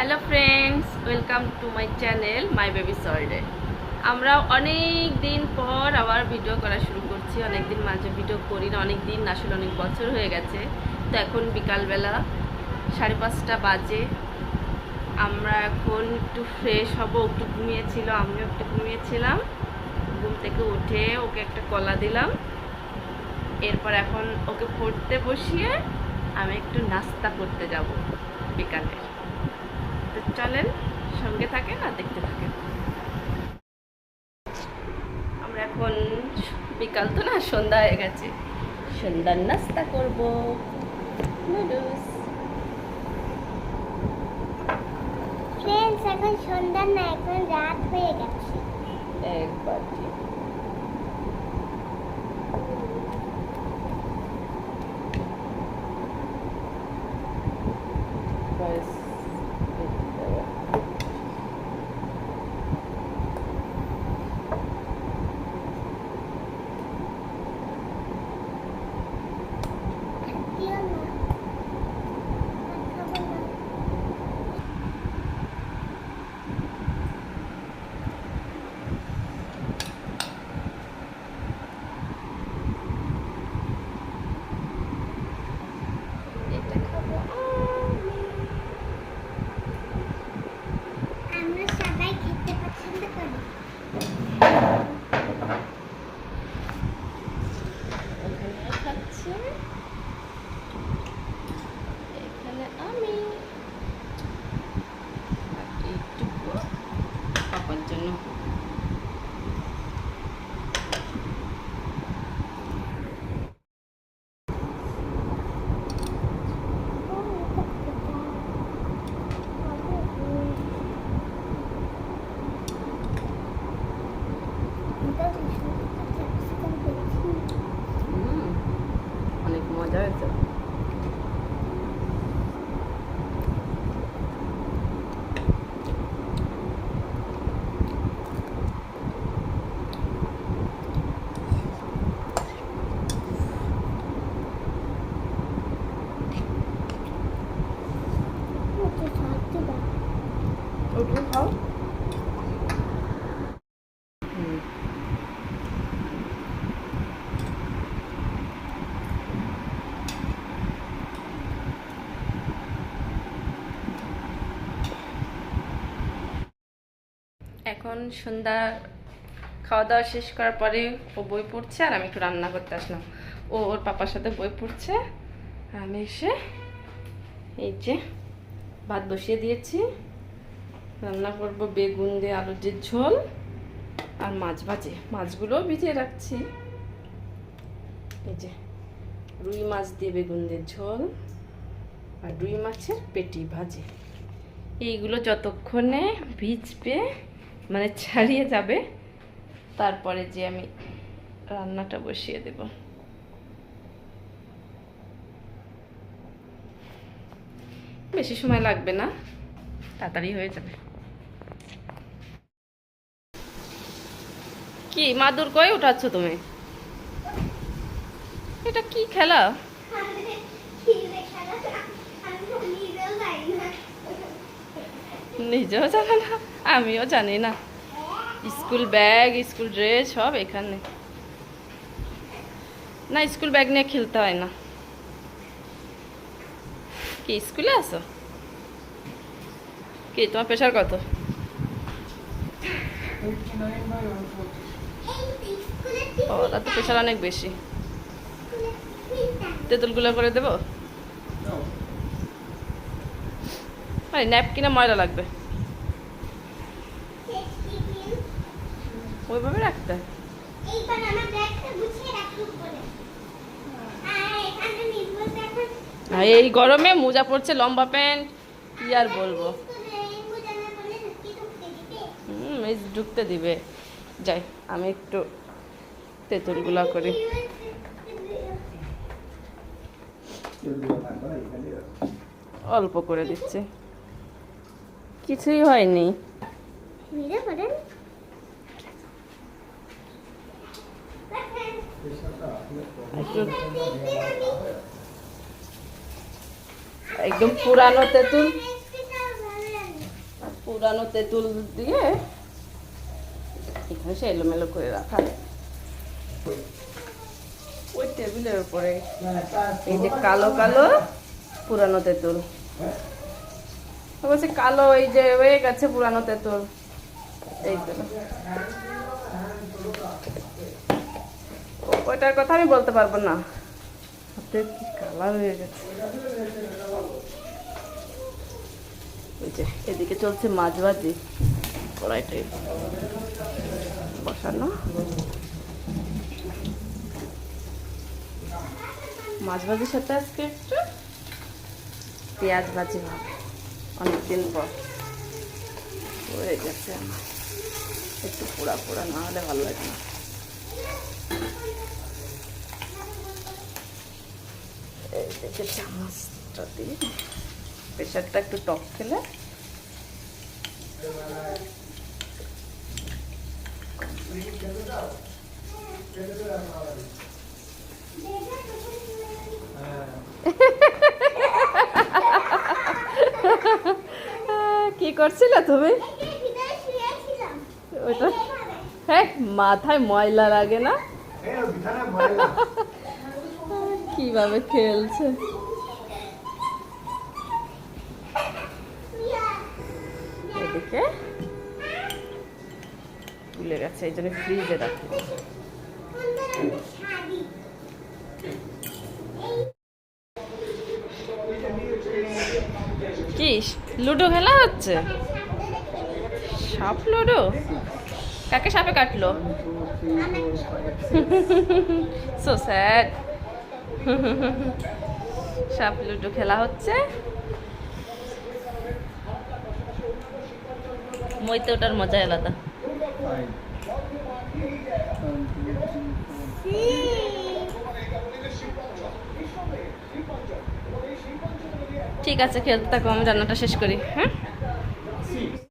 Hello friends welcome to my channel my baby সল্ডে আমরা অনেক দিন পর আবার ভিডিও করা শুরু করছি। অনেক দিন মাঝে ভিডিও করি না। অনেক দিন আসলে অনেক বছর হয়ে গেছে। তো এখন বিকালবেলা সাড়ে পাঁচটা বাজে। আমরা এখন একটু ফ্রেশ হব, একটু ঘুমিয়েছিল আমিও একটু ঘুমিয়েছিলাম ঘুম থেকে উঠে ওকে একটা কলা দিলাম। এরপর এখন ওকে পড়তে বসিয়ে আমি একটু নাস্তা করতে যাব বিকালে। তো চলেন সঙ্গে থাকেন আর দেখতে থাকেন। আমরা এখন বিকাল তো না সন্ধ্যা হয়ে গেছে। সন্ধ্যার নাস্তা করব। নুডলস। ফ্রেন্ডস এখন সন্ধ্যা না এখন রাত হয়ে গেছে। একবার ব্যাস দিও না আর খাব না। এটা খাব আমরা সবাই খেতে পছন্দ করি ওখানে খাচ্ছে এখানে আমি আর এইটুকু পাপার জন্য হুম, অনেক মজা হয়েছে এখন সন্ধ্যা খাওয়া দাওয়া শেষ করার পরে ও বই পড়ছে আর আমি একটু রান্না করতে আসলাম। ও ওর পাপার সাথে বই পড়ছে। আমি এসে এই যে ভাত বসিয়ে দিয়েছি। রান্না করব বেগুন দিয়ে আলুর যে ঝোল আর মাছ ভাজে। মাছগুলোও ভিজিয়ে রাখছি। এই যে, রুই মাছ দিয়ে বেগুন দিয়ে ঝোল আর রুই মাছের পেটি ভাজে। এইগুলো যতক্ষণে ভিজবে মানে ছাড়িয়ে যাবে, তারপরে যে আমি রান্নাটা বসিয়ে দেব। বেশি সময় লাগবে না। তাড়াতাড়ি হয়ে যাবে। কি মাদুর কই উঠাচ্ছ তুমি? এটা কি খেলা? নিজেও জানে না আমিও জানি না। স্কুল ব্যাগ স্কুল ড্রেস সব এখানে। না স্কুল ব্যাগ নিয়ে খেলতে হয় না। কি স্কুলে আছো? কি, তোমার প্রেশার কত? ও প্রেশার অনেক বেশি। তেঁতুলগুলো করে দেবো? আরে ন্যাপকিনে ময়লা লাগবে। ওইভাবে রাখতে। এইবার আমার ব্যাগটা গুছিয়ে রাখি উপরে। আর এখানে এই গরমে মোজা পড়ছে লম্বা প্যান্ট, কি আর বলব? হুম, এই ঢুকতে দিবে। যাই, আমি একটু তেঁতুলগুলা করি। অল্প করে দিচ্ছে। কিছুই হয়নি। একটু একদম পুরানো তেঁতুল। পুরানো তেঁতুল দিয়ে এখানে সে এলোমেলো করে রাখা। ওই টেবিলের উপরে এই যে কালো কালো পুরানো তেঁতুল। বলছে কালো এই যে হয়ে গেছে পুরানো তেঁতুল। এই তো। ওইটার কথা আমি বলতে পারব না। কালার হয়ে গেছে। যে এদিকে চলছে মাছ ভাজি কড়াইটাই বসানো। মাছ ভাজির সাথে আজকে একটু পেঁয়াজ ভাজি হবে, অনেকদিন পর। হয়ে গেছে আমার। একটু পোড়া পোড়া না হলে ভালো লাগে না। চামচটা দিয়ে প্রেশারটা একটু টক খেলে কি করছিলে তুমি? হ্যাঁ মাথায় ময়লা লাগে না? কীভাবে খেলছে? এদিকে। তুলে গেছে, এই জন্য ফ্রিজে রাখি। কি, লুডো খেলা হচ্ছে? সাপ লুডো? কাকে সাপে কাটলো? সো স্যাড সাপ লুডো খেলা হচ্ছে। মইতে ওটার মজা আলাদা। ঠিক আছে খেলতে থাকো আমি রান্নাটা শেষ করি হ্যাঁ?